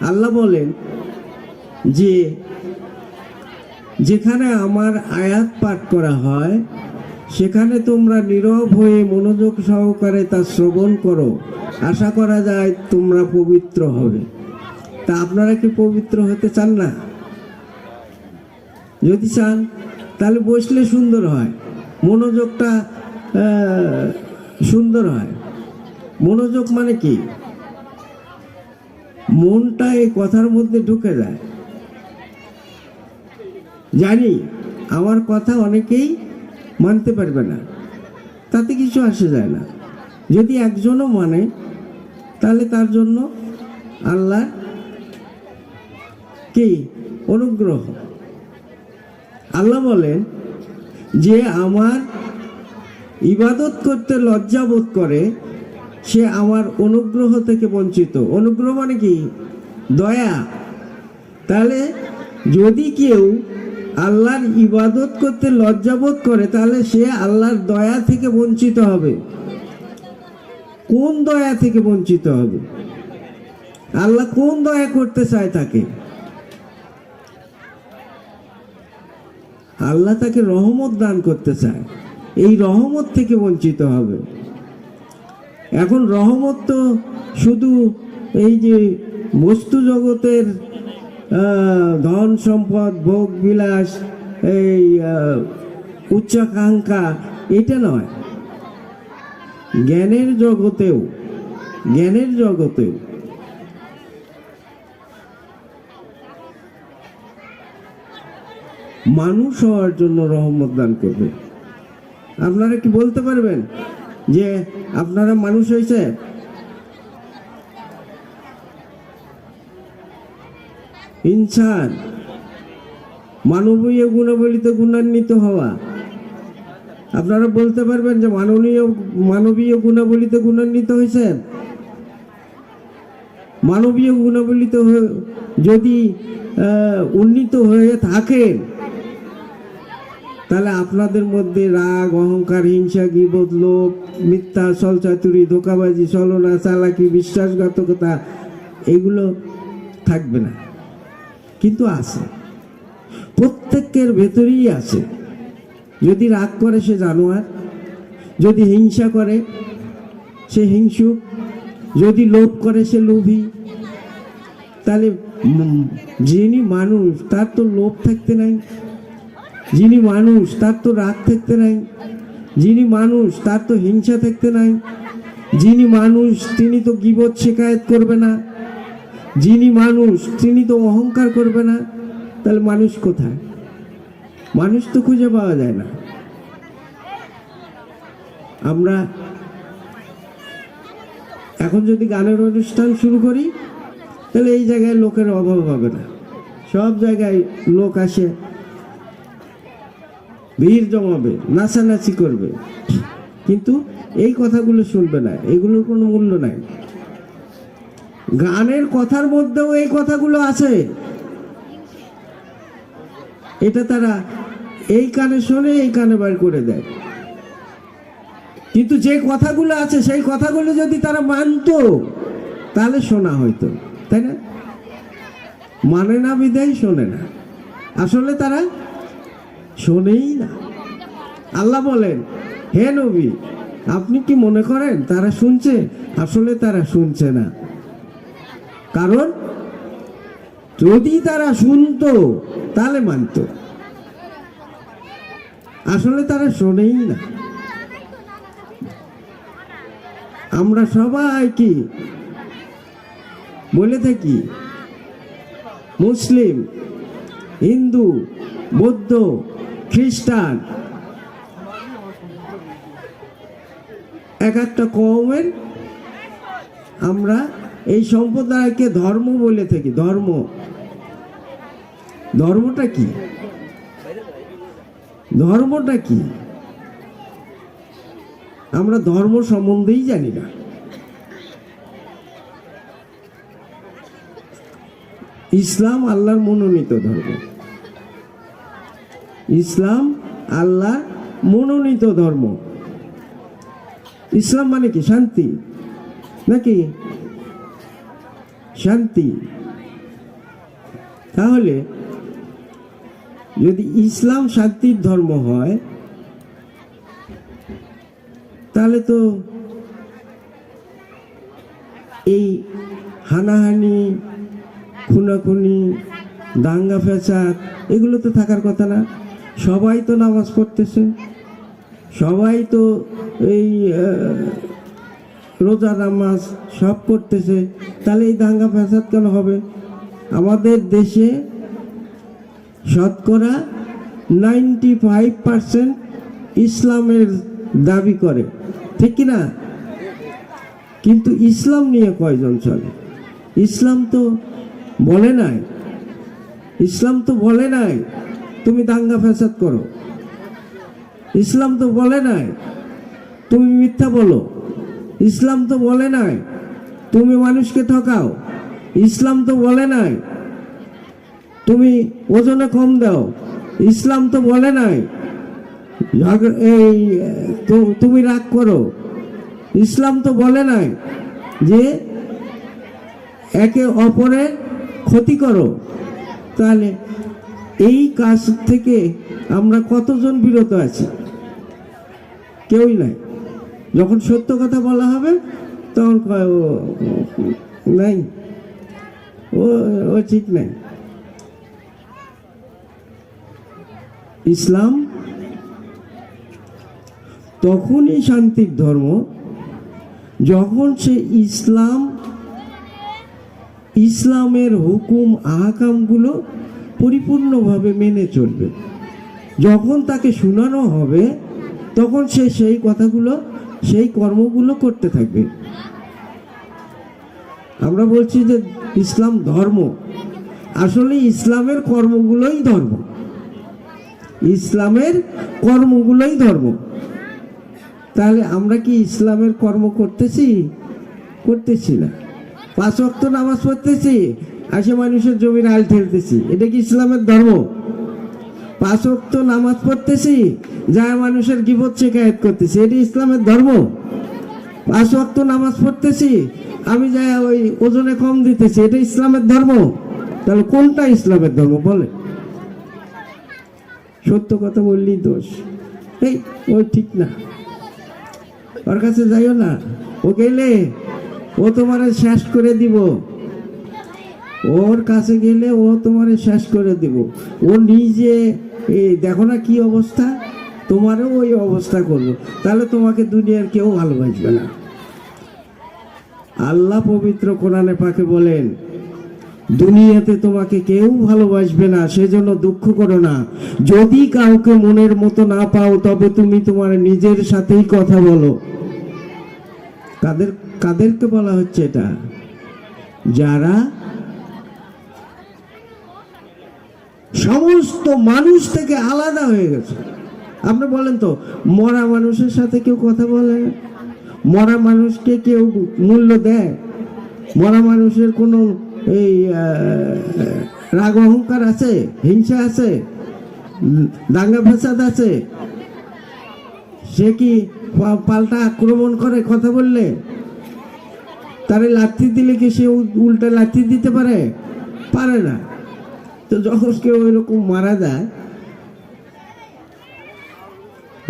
আল্লাহ বলেন যে যেখানে আমার আয়াত পাঠ করা হয়, সেখানে তোমরা নীরব হয়ে মনোযোগ সহকারে তা শ্রবণ করো। আশা করা যায় তোমরা পবিত্র হবে। তা আপনারা কি পবিত্র হতে চান না? যদি চান, তাহলে বসলে সুন্দর হয়। মনোযোগটা সুন্দর হয়। মনোযোগ মানে কি? মনটা এই কথার মধ্যে ঢুকে যায়। জানি, আমার কথা অনেকেই মানতে পারবে না। তাতে কিছু আসে যায় না। যদি একজনও মানে তাহলে তার জন্য আল্লাহ কি? অনুগ্রহ। আল্লাহ বলেন যে, আমার ইবাদত করতে লজ্জা বোধ করে সে আমার অনুগ্রহ থেকে বঞ্চিত। অনুগ্রহ মানে কি? দয়া। তাহলে যদি কেউ আল্লাহর ইবাদত করতে লজ্জাবোধ করে, তাহলে সে আল্লাহর দয়া থেকে বঞ্চিত হবে। কোন দয়া থেকে বঞ্চিত হবে? আল্লাহ কোন দয়া করতে চায় তাকে? আল্লাহ তাকে রহমত দান করতে চায়। এই রহমত থেকে বঞ্চিত হবে। এখন রহমত তো শুধু এই যে বস্তু জগতের ধন সম্পদ, ভোগ বিলাস, এই উচ্চাকাঙ্ক্ষা, এটা নয়। জ্ঞানের জগতেও জ্ঞানের জগতেও। মানুষ হওয়ার জন্য রহমত দান করবে। আপনারা কি বলতে পারবেন? যে আপনারা মানুষ হয়েছে। ইনসান, মানবীয় গুণাবলিতে গুণান্বিত হওয়া। আপনারা বলতে পারবেন যে মাননীয়, মানবীয় গুণাবলিতে গুণান্বিত হয়েছেন মানবীয় গুণাবলিতে যদি উন্নীত হয়ে থাকেন তাহলে আপনাদের মধ্যে রাগ, অহংকার, হিংসা গিবোধ লোভ, মিথ্যা ছলচাতুরি ধোকাবাজি, ছলনা, চালাকি, বিশ্বাসঘাতকতা, এগুলো থাকবে না। কিন্তু আছে। প্রত্যেকের ভেতরেই আছে। যদি রাগ করে সে জানোয়ার, যদি হিংসা করে সে হিংসুক যদি লোভ করে সে লোভী, তাহলে যিনি মানুষ, তার তো লোভ থাকতে নাই। যিনি মানুষ, তার তো রাগ থাকতে নাই। যিনি মানুষ, তার তো হিংসা থাকতে নাই। যিনি মানুষ, তিনি তো গিবত শেখায়ত করবে না। যিনি মানুষ, তিনি তো অহংকার করবে না। তাহলে মানুষ কোথায়? মানুষ তো খুঁজে পাওয়া যায় না। আমরা এখন যদি গানের অনুষ্ঠান শুরু করি, তাহলে এই জায়গায় লোকের অভাব হবে না। সব জায়গায় লোক আসে। ভিড় জমাবে, নাচানাচি করবে। কিন্তু এই কথাগুলো শুনবে না, এগুলোর কোনো মূল্য নাই। গানের কথার মধ্যেও এই কথাগুলো আছে। এটা তারা এই কানে শোনে, এই কানে বার করে দেয়। কিন্তু যে কথাগুলো আছে, সেই কথাগুলো যদি তারা মানতো, তাহলে শোনা হয়তো তাই না? মানে না বিদায়, শোনে না। আসলে তারা শোনেই না। আল্লাহ বলেন, হে নবী, আপনি কি মনে করেন তারা শুনছে? আসলে তারা শুনছে না। কারণ, যদি তারা শুনতো, তাহলে মানতো। আসলে তারা শোনেই না। আমরা সবাই কি বলে থাকি? মুসলিম, হিন্দু, বৌদ্ধ খ্রিস্টান। এক একটা আমরা এই সম্প্রদায়কে ধর্ম বলে থাকি, ধর্ম। ধর্মটা কি? ধর্মটা কি? আমরা ধর্ম সম্বন্ধেই জানি না। ইসলাম আল্লাহর মনোনীত ধর্ম। ইসলাম আল্লাহ মনোনীত ধর্ম। ইসলাম মানে কি? শান্তি। নাকি? শান্তি। তাহলে যদি ইসলাম শান্তির ধর্ম হয়, তাহলে তো এই হানাহানি, খুনাখুনি, দাঙ্গা ফ্যাসাদ এগুলো তো থাকার কথা না। সবাই তো নামাজ পড়তেছে। সবাই তো এই রোজা নামাজ সব করতেছে তাহলে এই দাঙ্গা ফ্যাসাদ কেন হবে? আমাদের দেশে শতকরা নাইনটি ফাইভ পার্সেন্ট ইসলামের দাবি করে। ঠিক কি না? কিন্তু ইসলাম নিয়ে কয়জন চলে? ইসলাম তো বলে নাই। ইসলাম তো বলে নাই। তুমি দাঙ্গা ফ্যাসাদ করো। ইসলাম তো বলে নাই, তুমি মিথ্যা বলো। ইসলাম তো বলে নাই, তুমি মানুষকে ঠকাও। ইসলাম তো বলে নাই, তুমি ওজনে কম দাও। ইসলাম তো বলে নাই এই তুমি রাগ করো। ইসলাম তো বলে নাই যে একে অপরের ক্ষতি করো। তাহলে এই কাজ থেকে আমরা কতজন বিরত আছি? কেউই নাই। যখন সত্য কথা বলা হবে, তখন ও, নাই। ও ও ঠিক নাই। ইসলাম তখনই শান্তির ধর্ম, যখন সে ইসলাম, ইসলামের হুকুম, আহকামগুলো পরিপূর্ণভাবে মেনে চলবে। যখন তাকে শোনানো হবে, তখন সে সেই কথাগুলো, সেই কর্মগুলো করতে থাকবে। আমরা বলছি যে, ইসলাম ধর্ম। আসলে ইসলামের কর্মগুলোই ধর্ম। ইসলামের কর্মগুলোই ধর্ম। তাহলে আমরা কি ইসলামের কর্ম করতেছি? করতেছি না। পাঁচ ওয়াক্ত নামাজ পড়তেছি? আসে মানুষের জমির আল ঠেলতেছি। এটা কি ইসলামের ধর্ম? পাঁচ ওয়াক্ত নামাজ পড়তেছি, যা মানুষের গিবত শেখায়ত করতেছি। এটি ইসলামের ধর্ম। পাঁচ ওয়াক্ত নামাজ পড়তেছি, আমি যা ওই ওজনে কম দিতেছি, এটা ইসলামের ধর্ম। তাহলে কোনটা ইসলামের ধর্ম? বলে সত্য কথা বললেই দোষ। এই ও ঠিক না। ওর কাছে যাইও না। ও গেলে ও তোমার শেষ করে দিব। ওর কাছে গেলে ও তোমার শেষ করে দিব। ও নিজে, এই দেখো না কি অবস্থা? তোমারও ওই অবস্থা করব তাহলে তোমাকে দুনিয়ার কেউ ভালোবাসবে না। আল্লাহ পবিত্র কোরআনে পাকে বলেন, দুনিয়াতে তোমাকে কেউ ভালোবাসবে না, সেজন্য দুঃখ করো না। যদি কাউকে মনের মতো না পাও, তবে তুমি তোমার নিজের সাথেই কথা বলো। কাদের, কাদেরকে বলা হচ্ছে এটা? যারা সমস্ত মানুষ থেকে আলাদা হয়ে গেছে। আপনি বলেন তো, মরা মানুষের সাথে কেউ কথা বলে? মরা মানুষকে কেউ মূল্য দেয়? মরা মানুষের কোনো এই রাগ অহংকার আছে? হিংসা আছে? দাঙ্গা ফেসাদ আছে? সে কি পাল্টা আক্রমণ করে কথা বললে? তারে লাথি দিলে কি সে উল্টা লাথি দিতে পারে? পারে না। তো যখন কেউ এরকম মারা যায়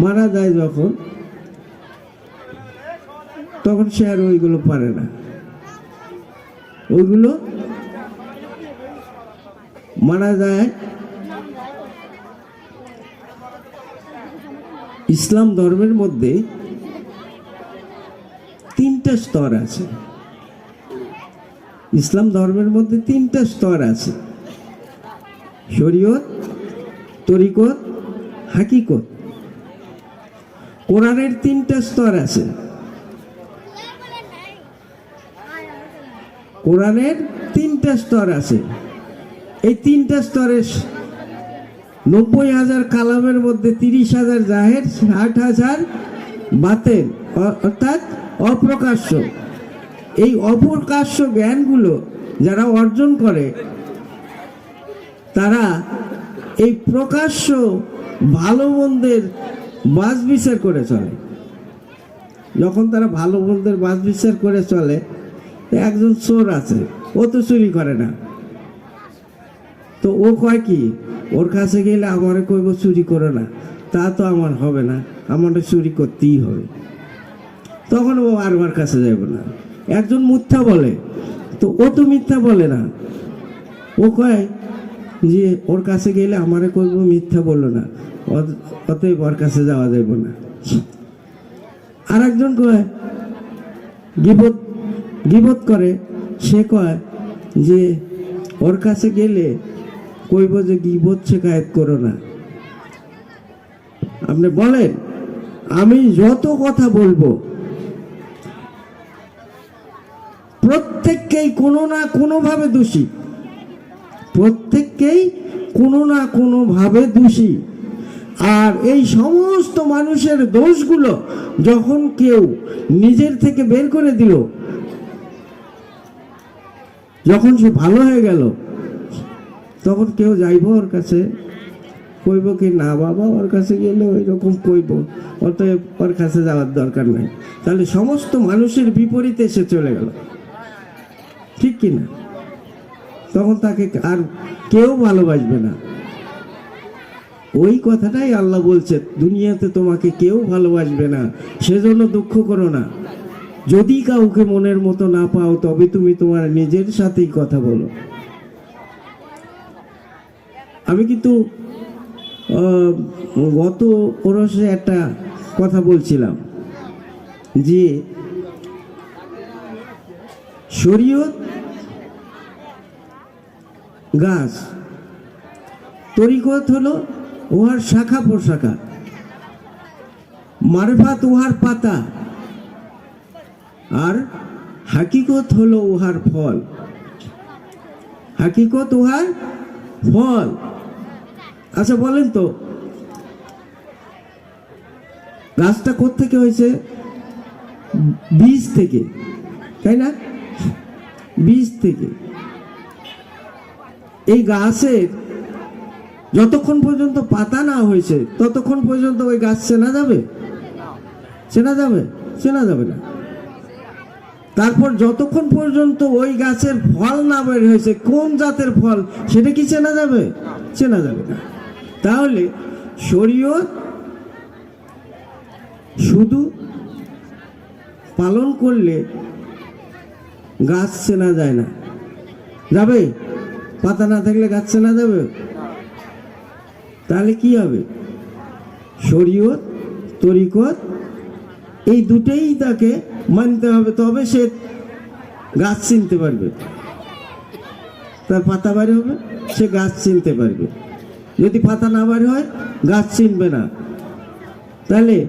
মারা যায় যখন, তখন সে আর ওইগুলো পারে না। ওইগুলো মারা যায় ইসলাম ধর্মের মধ্যে তিনটা স্তর আছে। ইসলাম ধর্মের মধ্যে তিনটা স্তর আছে। শরীয়ত, তরিকত, হাকিকত। কোরআনের তিনটা স্তর আছে। কোরআনের তিনটা স্তর আছে। এই তিনটা স্তরের নব্বই হাজার কালামের মধ্যে তিরিশ হাজার জাহের, ষাট হাজার বাতেন অর্থাৎ অপ্রকাশ্য। এই অপ্রকাশ্য জ্ঞানগুলো যারা অর্জন করে তারা এই প্রকাশ্য ভালো মন্দের বাস বিচার করে চলে। যখন তারা ভালো মন্দের বাস বিচার করে চলে, একজন চোর আছে, ও তো চুরি করে না। তো ও কয় কি, ওর কাছে গেলে আমারে কইব চুরি করে না, তা তো আমার হবে না আমার চুরি করতেই হবে। তখন ও আর আমার কাছে যাব না। একজন মিথ্যা বলে, তো ও তো মিথ্যা বলে না। ও কয় যে ওর কাছে গেলে আমারে কইব মিথ্যা বলল না। অতএব ওর কাছে যাওয়া যাইব না। আর একজন কয়, গিবত গিবত করে। সে কয় যে, ওর কাছে গেলে কইব যে গিবত শেখায়ত করো না। আপনি বলেন, আমি যত কথা বলব, প্রত্যেককেই কোনো না কোনোভাবে দোষী। প্রত্যেককেই কোনো না কোনোভাবে দোষী। আর এই সমস্ত মানুষের দোষগুলো যখন কেউ নিজের থেকে বের করে দিল, যখন সে ভালো হয়ে গেল, তখন কেউ যাইব ওর কাছে? কইব কি, না বাবা, ওর কাছে গেলে ওই রকম কইব। অতএব ওর কাছে যাওয়ার দরকার নাই। তাহলে সমস্ত মানুষের বিপরীতে সে চলে গেল। ঠিক কি না তখন তাকে আর কেউ ভালোবাসবে না। ওই কথাটাই আল্লাহ বলছে, দুনিয়াতে তোমাকে কেউ ভালোবাসবে না, সেজন্য দুঃখ করো না। যদি কাউকে মনের মতো না পাও, তবে তুমি তোমার নিজের সাথেই কথা বলো। আমি কিন্তু গত ওরসে একটা কথা বলছিলাম যে, শরীয়ত গাছ। তরিকত হলো উহার শাখা প্রশাখা। মারফাত উহার পাতা। আর হাকিকত হলো উহার ফল। হাকিকত উহার ফল। আচ্ছা বলেন তো, গাছটা থেকে হয়েছে? বীজ থেকে, তাই না? বীজ থেকে। এই গাছের যতক্ষণ পর্যন্ত পাতা না হয়েছে, ততক্ষণ পর্যন্ত ওই গাছ চেনা যাবে? চেনা যাবে? চেনা যাবে না। তারপর যতক্ষণ পর্যন্ত ওই গাছের ফল না বের হয়েছে, কোন জাতের ফল, সেটা কি চেনা যাবে? চেনা যাবে না। তাহলে শরীয়ত শুধু পালন করলে গাছ চেনা যায় না। যাবে? পাতা না থাকলে গাছ চেনা যাবে? তাহলে কি হবে? শরীয়ত, তরিকত, এই দুটেই তাকে মানতে হবে, তবে সে গাছ চিনতে পারবে। তার পাতা বাড়ি হবে, সে গাছ চিনতে পারবে। যদি পাতা না বাড়ি হয়, গাছ চিনবে না। তাহলে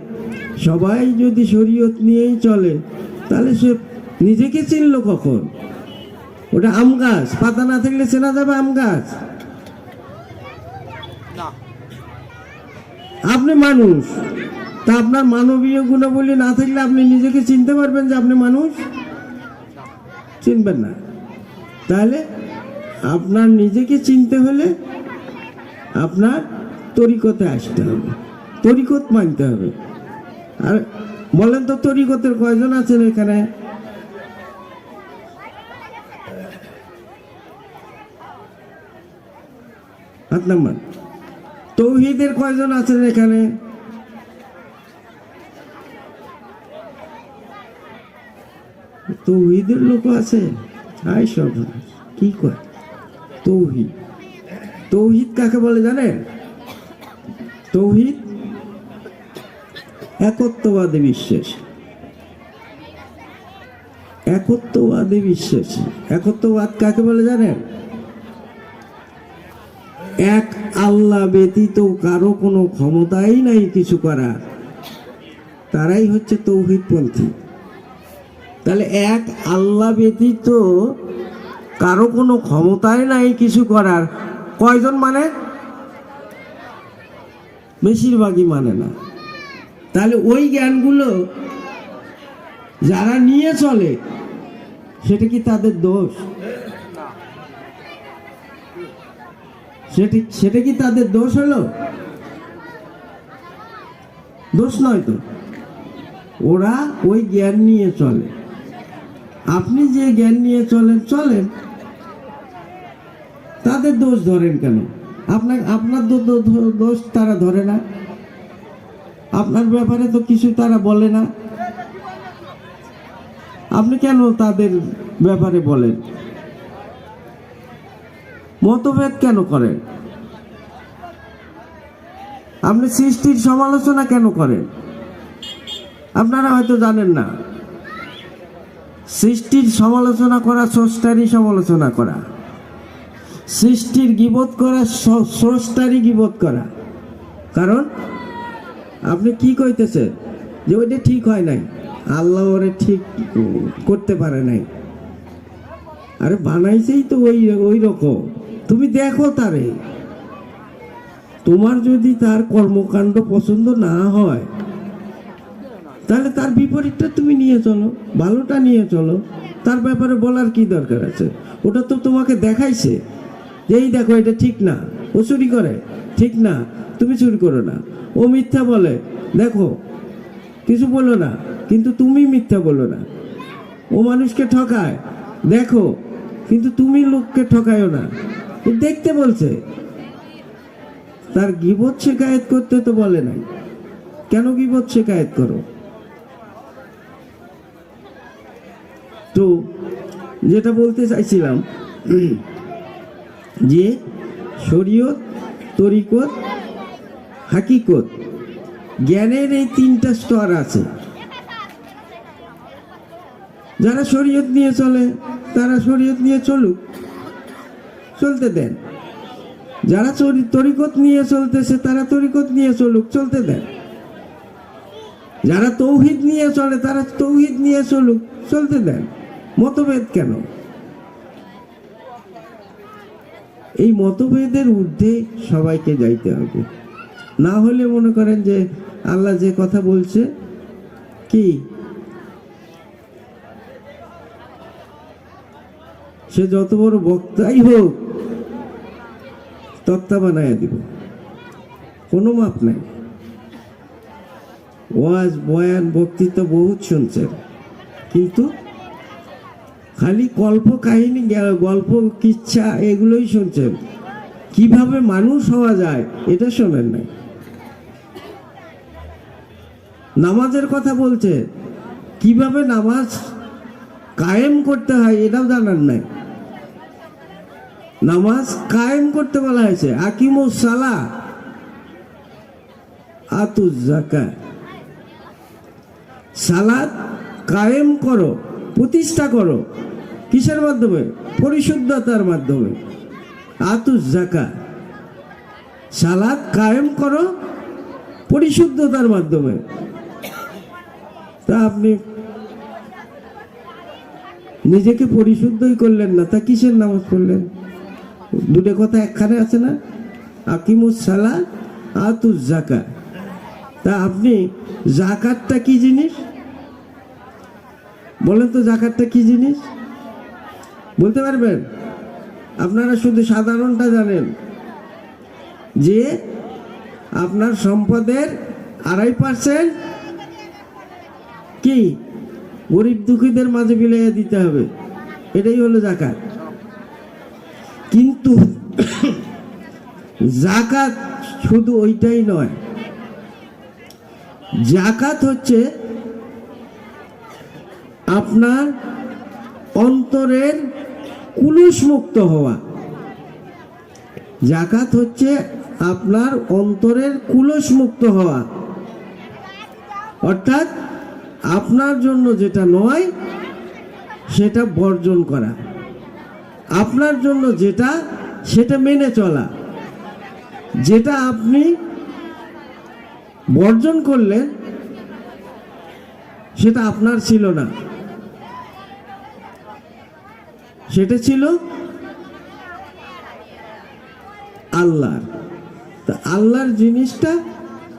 সবাই যদি শরীয়ত নিয়েই চলে, তাহলে সে নিজেকে চিনল কখন? ওটা আম গাছ পাতা না থাকলে চেনা যাবে আম গাছ। আপনি মানুষ তা আপনার মানবীয় গুণাবলী না থাকলে আপনি নিজেকে চিনতে পারবেন যে আপনি মানুষ? চিনবেন না। তাহলে আপনার নিজেকে চিনতে হলে আপনার তরিকতে আসতে হবে। তরিকত মানতে হবে। আর বলেন তো তরিকতের কয়জন আছেন এখানে? হাত নাম্বার। তৌহিদের কয়জন আছেন এখানে? তৌহিদের লোক আছে? আই সব কি কয়? তৌহিদ। তৌহিদ কাকে বলে জানেন? তৌহিদ একত্ববাদে বিশ্বাস। একত্ববাদে বিশ্বাসী। একত্ববাদ কাকে বলে জানেন? এক আল্লাহ ব্যতীত কারও কোনো ক্ষমতাই নাই কিছু করার। তারাই হচ্ছে তৌহিদপন্থী তাহলে এক আল্লাহ ব্যতীত কারও কোনো ক্ষমতাই নাই কিছু করার। কয়জন মানে? বেশিরভাগই মানে না। তাহলে ওই জ্ঞানগুলো যারা নিয়ে চলে, সেটা কি তাদের দোষ? সেটি সেটা কি তাদের দোষ হলো? দোষ নয় তো। ওরা ওই জ্ঞান নিয়ে চলে। আপনি যে জ্ঞান নিয়ে চলেন চলেন। তাদের দোষ ধরেন কেন? আপনার আপনার দো- দোষ তারা ধরে না। আপনার ব্যাপারে তো কিছু তারা বলে না। আপনি কেন তাদের ব্যাপারে বলেন? মতভেদ কেন করেন আপনি সৃষ্টির সমালোচনা কেন করেন? আপনারা হয়তো জানেন না। সৃষ্টির সমালোচনা করা, স্রষ্টারই সমালোচনা করা। সৃষ্টির গিবোধ করা স্রষ্টারই গিবোধ করা। কারণ আপনি কি কইতেছেন? যে ওইটা ঠিক হয় নাই। আল্লাহ ওরে ঠিক করতে পারে নাই। আরে বানাইছেই তো ওই ওই রকম। তুমি দেখো তারে। তোমার যদি তার কর্মকাণ্ড পছন্দ না হয়, তাহলে তার বিপরীতটা তুমি নিয়ে চলো, ভালোটা নিয়ে চলো। তার ব্যাপারে বলার কি দরকার আছে? ওটা তো তোমাকে দেখাইছে যে, এই দেখো, এটা ঠিক না। ও চুরি করে। ঠিক না, তুমি চুরি করো না। ও মিথ্যা বলে, দেখো, কিছু বলো না, কিন্তু তুমি মিথ্যা বলো না। ও মানুষকে ঠকায়, দেখো, কিন্তু তুমি লোককে ঠকায়ও না। দেখতে বলছে। তার গিবত শেখায়ত করতে তো বলে নাই। কেন গিবত শেখায়ত করো? তো যেটা বলতে চাইছিলাম, যে শরীয়ত, তরিকত, হাকিকত, জ্ঞানের এই তিনটা স্তর আছে। যারা শরীয়ত নিয়ে চলে, তারা শরীয়ত নিয়ে চলুক। চলতে দেন। যারা তরিকত নিয়ে চলতেছে, তারা তরিকত নিয়ে চলুক, চলতে দেন। যারা তৌহিদ নিয়ে চলে, তারা তৌহিদ নিয়ে চলুক, চলতে দেন। মতভেদ কেন? এই মতভেদের ঊর্ধ্বে সবাইকে যাইতে হবে। না হলে মনে করেন যে আল্লাহ যে কথা বলছে, কি? সে যত বড় বক্তাই হোক তক্তা বানায় দিব। কোনো মাপ নাই। ওয়াজ, বয়ান, বক্তৃতা বহুত শুনছেন। কিন্তু খালি গল্প কাহিনী, গল্প, কিচ্ছা এগুলোই শুনছেন। কীভাবে মানুষ হওয়া যায়, এটা শোনেন নাই। নামাজের কথা বলছে, কীভাবে নামাজ কায়েম করতে হয়, এটাও জানার নাই। নামাজ কায়েম করতে বলা হয়েছে। আকিমু সালা আতুজ জাকা সালাদ কায়েম করো, প্রতিষ্ঠা করো। কিসের মাধ্যমে? পরিশুদ্ধতার মাধ্যমে। আতুজ জাকা সালাদ কায়েম করো, পরিশুদ্ধতার মাধ্যমে। তা আপনি নিজেকে পরিশুদ্ধই করলেন না, তা কিসের নামাজ পড়লেন? দুটো কথা একখানে আছে না? আকিমুস সালা আতুজ জাকা তা আপনি জাকাতটা কি জিনিস? বলেন তো জাকাতটা কি জিনিস? বলতে পারবেন? আপনারা শুধু সাধারণটা জানেন যে আপনার সম্পদের আড়াই পার্সেন্ট কি? গরিব দুঃখীদের মাঝে বিলাইয়া দিতে হবে। এটাই হলো জাকাত কিন্তু জাকাত শুধু ওইটাই নয়। জাকাত হচ্ছে আপনার অন্তরের কুলুষ মুক্ত হওয়া। জাকাত হচ্ছে আপনার অন্তরের কুলস মুক্ত হওয়া। অর্থাৎ আপনার জন্য যেটা নয়, সেটা বর্জন করা। আপনার জন্য যেটা, সেটা মেনে চলা। যেটা আপনি বর্জন করলেন, সেটা আপনার ছিল না। সেটা ছিল আল্লাহর। তা আল্লাহর জিনিসটা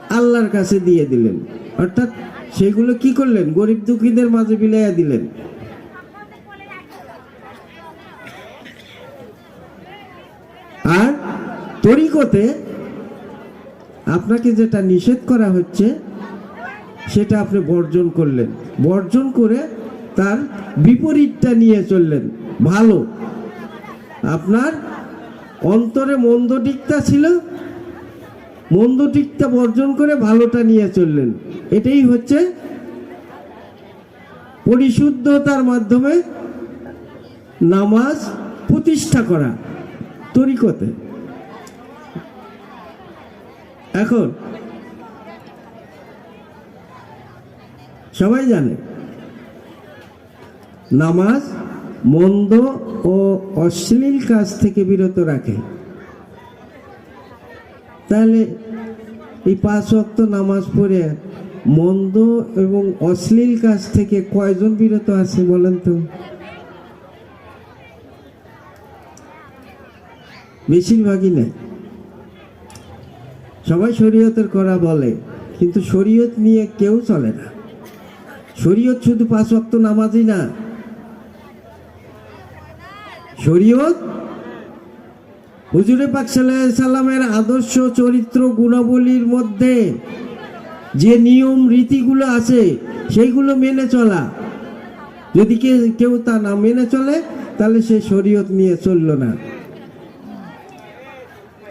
আল্লাহর কাছে দিয়ে দিলেন। অর্থাৎ সেগুলো কি করলেন? গরিব দুঃখীদের মাঝে বিলাইয়া দিলেন আর তরিকতে আপনাকে যেটা নিষেধ করা হচ্ছে, সেটা আপনি বর্জন করলেন। বর্জন করে তার বিপরীতটা নিয়ে চললেন। ভালো। আপনার অন্তরে মন্দ দিকটা ছিল, মন্দ দিকটা বর্জন করে ভালোটা নিয়ে চললেন। এটাই হচ্ছে পরিশুদ্ধতার মাধ্যমে নামাজ প্রতিষ্ঠা করা তরিকতে। এখন? সবাই জানে? নামাজ মন্দ ও অশ্লীল কাজ থেকে বিরত রাখে। তাহলে এই পাঁচ ওয়াক্ত নামাজ পড়ে মন্দ এবং অশ্লীল কাজ থেকে কয়জন বিরত আছে বলেন তো? বেশিরভাগই নেই। সবাই শরীয়তের করা বলে, কিন্তু শরীয়ত নিয়ে কেউ চলে না। শরীয়ত শুধু পাঁচ ওয়াক্ত নামাজই না। শরীয়ত? হুজুরে পাক সাল্লামের আদর্শ, চরিত্র, গুণাবলীর মধ্যে যে নিয়ম, রীতিগুলো আছে, সেইগুলো মেনে চলা। যদি কেউ তা না মেনে চলে, তাহলে সে শরীয়ত নিয়ে চলল না।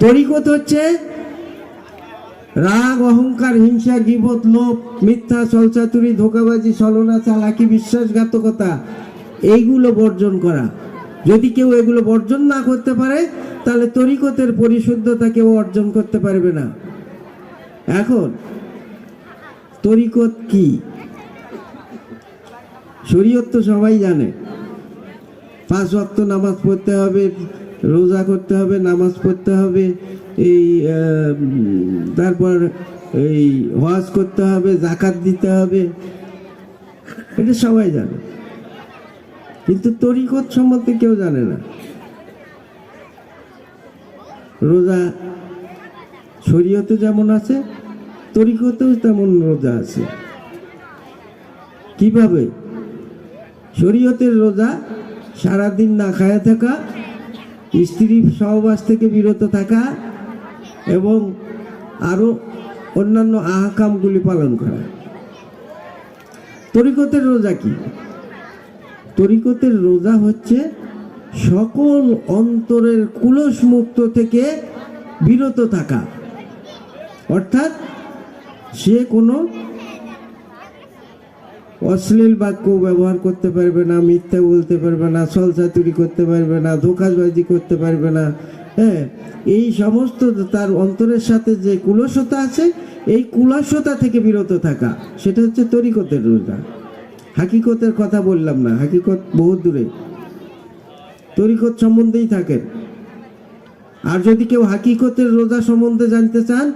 তরিকত হচ্ছে রাগ, অহংকার, হিংসা, গিবত, লোভ, মিথ্যা চলচাতুরি ধোকাবাজি ছলনা চালাকি বিশ্বাসঘাতকতা এইগুলো বর্জন করা। যদি কেউ এগুলো বর্জন না করতে পারে, তাহলে তরিকতের পরিশুদ্ধতা কেউ অর্জন করতে পারবে না। এখন, তরিকত কি? শরীয়ত তো সবাই জানে। পাঁচ ওয়াক্ত নামাজ পড়তে হবে, রোজা করতে হবে, নামাজ পড়তে হবে এই তারপর এই হজ করতে হবে, জাকাত দিতে হবে। এটা সবাই জানে। কিন্তু তরিকত সম্বন্ধে কেউ জানে না। রোজা শরীয়তে যেমন আছে, তরিকতেও তেমন রোজা আছে। কীভাবে? শরীয়তের রোজা সারাদিন না খায়া থাকা স্ত্রী সহবাস থেকে বিরত থাকা এবং আরও অন্যান্য আহকামগুলি পালন করা। তরিকতের রোজা কি? তরিকতের রোজা হচ্ছে সকল অন্তরের কুলস মুক্ত থেকে বিরত থাকা। অর্থাৎ সে কোনো অশ্লীল বাক্য ব্যবহার করতে পারবে না, মিথ্যা বলতে পারবে না ছলচাতুরি করতে পারবে না, ধোকাবাজি করতে পারবে না হ্যাঁ এই সমস্ত তার অন্তরের সাথে যে কুলসতা আছে, এই কুলসতা থেকে বিরত থাকা, সেটা হচ্ছে তরিকতের রোজা। হাকিকতের কথা বললাম না, হাকিকত বহু দূরে। তরিকত সম্বন্ধেই থাকেন। আর যদি কেউ হাকিকতের রোজা সম্বন্ধে জানতে চান,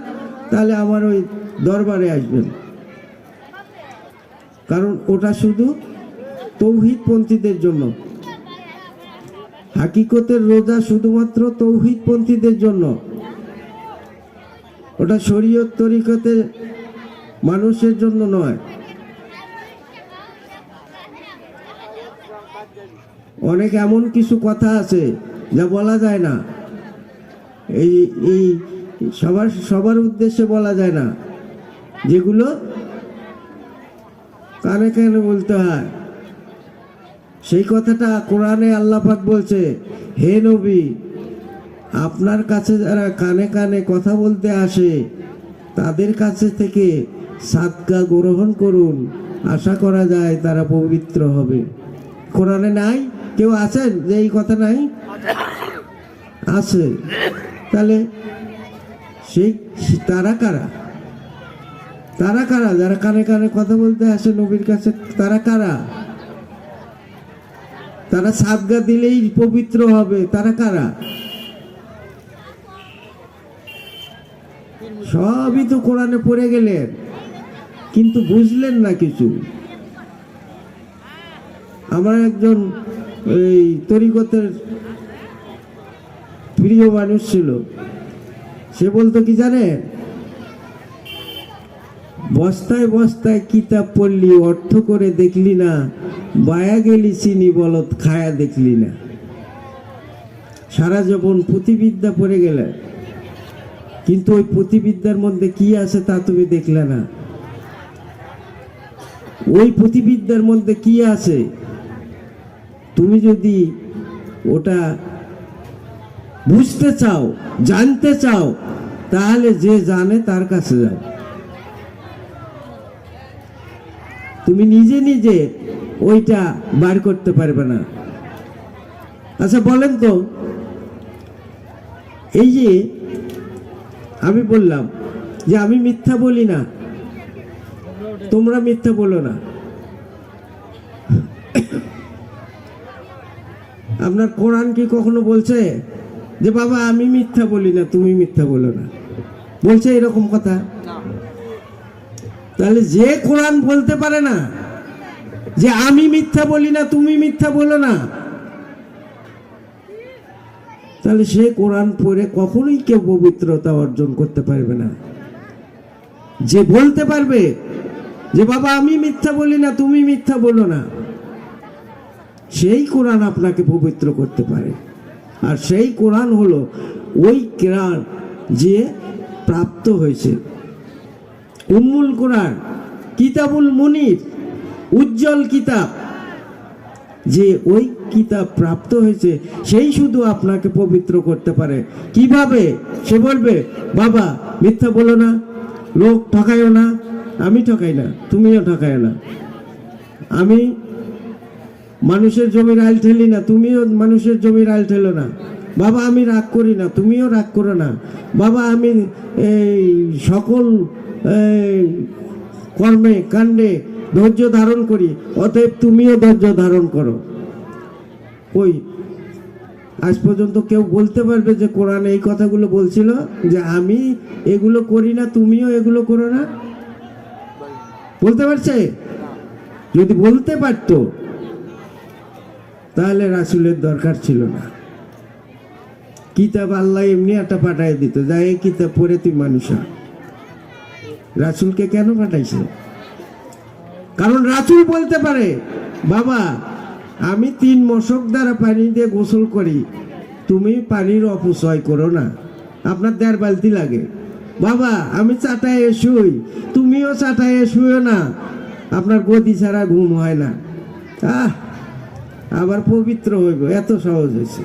তাহলে আমার ওই দরবারে আসবেন। কারণ ওটা শুধু তৌহিদপন্থীদের জন্য। হাকিকতের রোজা শুধুমাত্র তৌহিদপন্থীদের জন্য। ওটা শরীয়ত তরিকতের মানুষের জন্য নয়। অনেক এমন কিছু কথা আছে যা বলা যায় না। এই এই সবার সবার উদ্দেশ্যে বলা যায় না। যেগুলো কানে কানে বলতে হয়। সেই কথাটা কোরআনে আল্লাহ পাক বলছে, হে নবী, আপনার কাছে যারা কানে কানে কথা বলতে আসে, তাদের কাছে থেকে সাদকা গ্রহণ করুন। আশা করা যায় তারা পবিত্র হবে। কোরআনে নাই? কেউ আছেন যে এই কথা নাই? আছে। তাহলে সেই তারা কারা? তারা কারা? যারা কানে কানে কথা বলতে আসে নবীর কাছে, তারা কারা? তারা সাদগা দিলেই পবিত্র হবে। তারা কারা? সবই তো কোরআনে পড়ে গেলেন। কিন্তু বুঝলেন না কিছু। আমার একজন এই তরিকতের প্রিয় মানুষ ছিল। সে বলতো কি জানেন? বস্তায় বস্তায় কিতাব পড়লি, অর্থ করে দেখলি না। বায়া গেলি চিনি বলত, খায়া দেখলি না। সারা জীবন পুঁথিবিদ্যা পড়ে গেলে, কিন্তু ওই পুঁথিবিদ্যার মধ্যে কি আছে তা তুমি দেখলে না। ওই পুঁথিবিদ্যার মধ্যে কি আছে? তুমি যদি ওটা বুঝতে চাও, জানতে চাও, তাহলে যে জানে তার কাছে যাও। তুমি নিজে নিজে ওইটা বার করতে পারবে না। আচ্ছা বলেন তো এই যে আমি বললাম যে আমি মিথ্যা বলি না তোমরা মিথ্যা বলো না। আপনার কোরআন কি কখনো বলছে? যে বাবা আমি মিথ্যা বলি না তুমি মিথ্যা বলো না। বলছে এরকম কথা? তাহলে যে কোরআন বলতে পারে না যে আমি মিথ্যা বলি না, তুমি মিথ্যা বলো না। তাহলে সে কোরআন পড়ে কখনোই কেউ পবিত্রতা অর্জন করতে পারবে না। যে বলতে পারবে যে, বাবা, আমি মিথ্যা বলি না, তুমি মিথ্যা বলো না। সেই কোরআন আপনাকে পবিত্র করতে পারে। আর সেই কোরআন হলো ওই কোরআন যে প্রাপ্ত হয়েছে। উম্মুল কোরআন, কিতাবুল মুনির। উজ্জ্বল কিতাব। যে ওই কিতাব প্রাপ্ত হয়েছে, সেই শুধু আপনাকে পবিত্র করতে পারে। কীভাবে? সে বলবে, বাবা, মিথ্যা বলো না। লোক ঠকাইও না। আমি ঠকাই না। তুমিও ঠকাইও না। আমি মানুষের জমির আইল ঠেলি না। তুমিও মানুষের জমির আইল ঠেলো না। বাবা, আমি রাগ করি না। তুমিও রাগ করো না। বাবা, আমি এই সকল কর্মে, কাণ্ডে ধৈর্য ধারণ করি, অতএব তুমিও ধৈর্য ধারণ করো। কই? আজ পর্যন্ত কেউ বলতে পারবে যে কোরআন এই কথাগুলো বলছিল, যে আমি এগুলো করি না, তুমিও এগুলো করো না? বলতে পারছে? যদি বলতে পারতো, তাহলে রাসুলের দরকার ছিল না। কিতাব আল্লাহ এমনি একটা পাঠাই দিত যা এই কিতাব পড়ে তুই মানুষ। রাসুলকে কেন পাঠাইছে? কারণ রাসুল বলতে পারে, বাবা, আমি তিন মশক দ্বারা পানি দিয়ে গোসল করি, তুমি পানির অপচয় করো না। আপনার দেড় বালতি লাগে। বাবা, আমি চাটায় শুই তুমিও চাটায় শুয়েও না। আপনার গদি ছাড়া ঘুম হয় না। আহ, আবার পবিত্র হইব এত সহজ হয়েছে।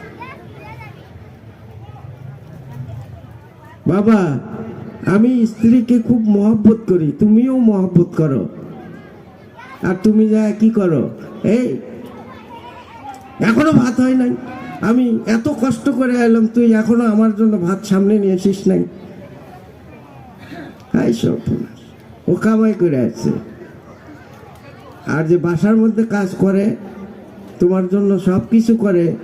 বাবা, আমি স্ত্রীকে খুব মহব্বত করি, তুমিও মহব্বত করো। আর তুমি যা কি করো? এই, এখনও ভাত হয় নাই। আমি এত কষ্ট করে এলাম, তুই এখনও আমার জন্য ভাত সামনে নিয়েছিস নাই। ও কামাই করে আছে। আর যে বাসার মধ্যে কাজ করে, তোমার জন্য সব কিছু করে,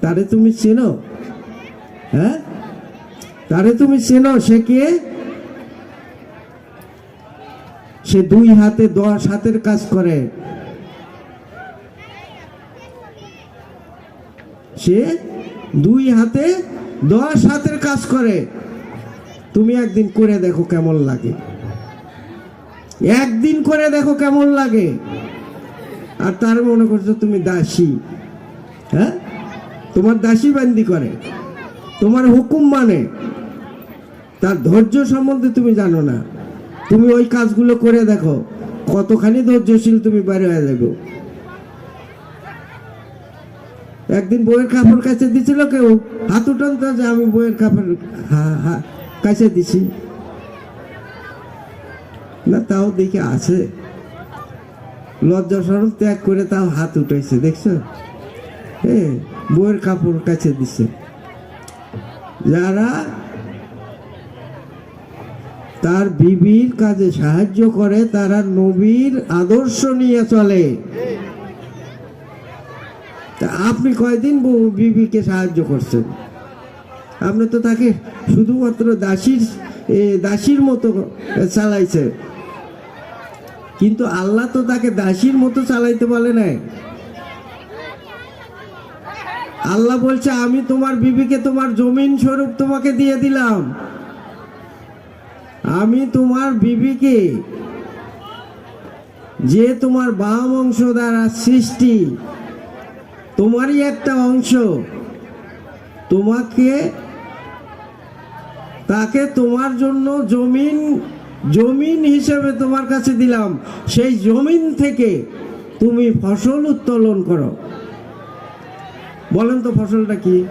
তারে তুমি চেনো? হ্যাঁ? তারে তুমি চেনো সে কে? সে দুই হাতে দশ হাতের কাজ করে। সে দুই হাতে দশ হাতের কাজ করে। তুমি একদিন করে দেখো কেমন লাগে। একদিন করে দেখো কেমন লাগে। আর তার মনে করছ তুমি দাসী। হ্যাঁ? তোমার দাসী বান্দি করে। তোমার হুকুম মানে। তার ধৈর্য সম্বন্ধে তুমি জানো না। তুমি ওই কাজগুলো করে দেখো, কতখানি ধৈর্যশীল তুমি বাইরে হয়ে যাবে। একদিন বইয়ের কাপড় কাছে দিছিল কেউ, হাত উঠান তো যে আমি বইয়ের কাপড় কাছে দিছি। না, তাও দেখে আছে। লজ্জা সরম ত্যাগ করে তাও হাত উঠাইছে, দেখছ? হ্যাঁ বইয়ের কাপড় কাছে দিছে। যারা তার বিবির কাজে সাহায্য করে, তারা নবীর আদর্শ নিয়ে চলে। আপনি কয়দিন বিবিকে সাহায্য করছেন? আপনি তো তাকে শুধুমাত্র দাসীর দাসীর মতো চালাইছে কিন্তু আল্লাহ তো তাকে দাসীর মতো চালাইতে বলে নাই। আল্লাহ বলছে, আমি তোমার বিবিকে তোমার জমিন স্বরূপ তোমাকে দিয়ে দিলাম। আমি তোমার বিবিকে, যে তোমার বাম অংশ দ্বারা সৃষ্টি, তোমারই একটা অংশ, তোমাকে, তাকে তোমার জন্য জমিন জমিন হিসেবে তোমার কাছে দিলাম। সেই জমিন থেকে তুমি ফসল উত্তোলন করো। বলেন তো ফসলটা কি?